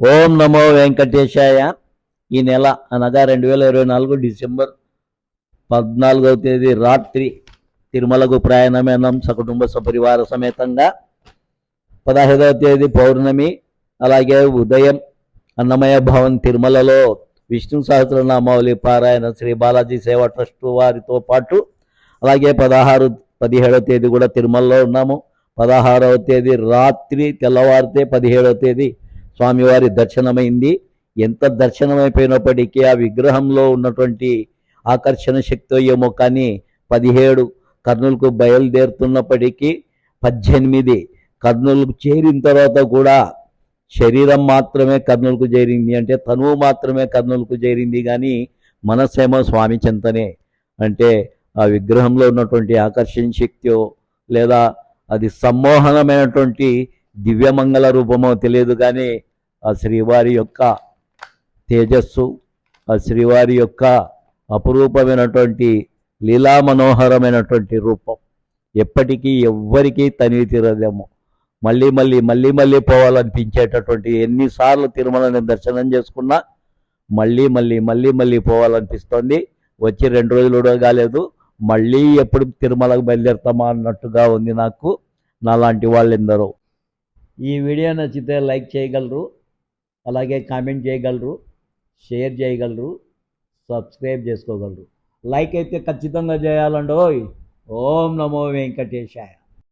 ఓం నమో వెంకటేశాయ. ఈ నెల అనగా రెండు వేల ఇరవై నాలుగు డిసెంబర్ పద్నాలుగవ తేదీ రాత్రి తిరుమలకు ప్రయాణమైనాం సకుటుంబ సపరివార సమేతంగా పదహైదవ తేదీ పౌర్ణమి అలాగే ఉదయం అన్నమయ భవన్ తిరుమలలో విష్ణు సహస్రనామావళి పారాయణ శ్రీ బాలాజీ సేవా ట్రస్ట్ వారితో పాటు అలాగే పదహారు పదిహేడవ తేదీ కూడా తిరుమలలో ఉన్నాము. పదహారవ తేదీ రాత్రి తెల్లవారితే పదిహేడవ తేదీ స్వామివారి దర్శనమైంది. ఎంత దర్శనమైపోయినప్పటికీ ఆ విగ్రహంలో ఉన్నటువంటి ఆకర్షణ శక్తి ఏమో కానీ పదిహేడు కర్నూలుకు బయలుదేరుతున్నప్పటికీ పద్దెనిమిది కర్నూలుకు చేరిన తర్వాత కూడా శరీరం మాత్రమే కర్నూలుకు చేరింది. అంటే తనువు మాత్రమే కర్నూలుకు చేరింది కానీ మనసేమో స్వామి చింతనే. అంటే ఆ విగ్రహంలో ఉన్నటువంటి ఆకర్షణ శక్తియో లేదా అది సమ్మోహనమైనటువంటి దివ్యమంగళ రూపమో తెలియదు కానీ ఆ శ్రీవారి యొక్క తేజస్సు ఆ శ్రీవారి యొక్క అపురూపమైనటువంటి లీలా మనోహరమైనటువంటి రూపం. ఎప్పటికీ ఎవ్వరికీ తనివి తీరదేమో. మళ్ళీ మళ్ళీ మళ్ళీ మళ్ళీ పోవాలనిపించేటటువంటి ఎన్నిసార్లు తిరుమలని దర్శనం చేసుకున్నా మళ్ళీ మళ్ళీ మళ్ళీ మళ్ళీ పోవాలనిపిస్తోంది. వచ్చి రెండు రోజులు కూడా కాలేదు. మళ్ళీ ఎప్పుడు తిరుమలకు బయలుదేరుతామా అన్నట్టుగా ఉంది నాకు. నాలాంటి వాళ్ళు ఎందరో ఈ వీడియో నచ్చితే లైక్ చేయగలరు అలాగే కామెంట్ చేయగలరు షేర్ చేయగలరు సబ్స్క్రైబ్ చేసుకోగలరు. లైక్ అయితే ఖచ్చితంగా చేయాలండి ఓయ్ ఓం నమో వెంకటేశాయ.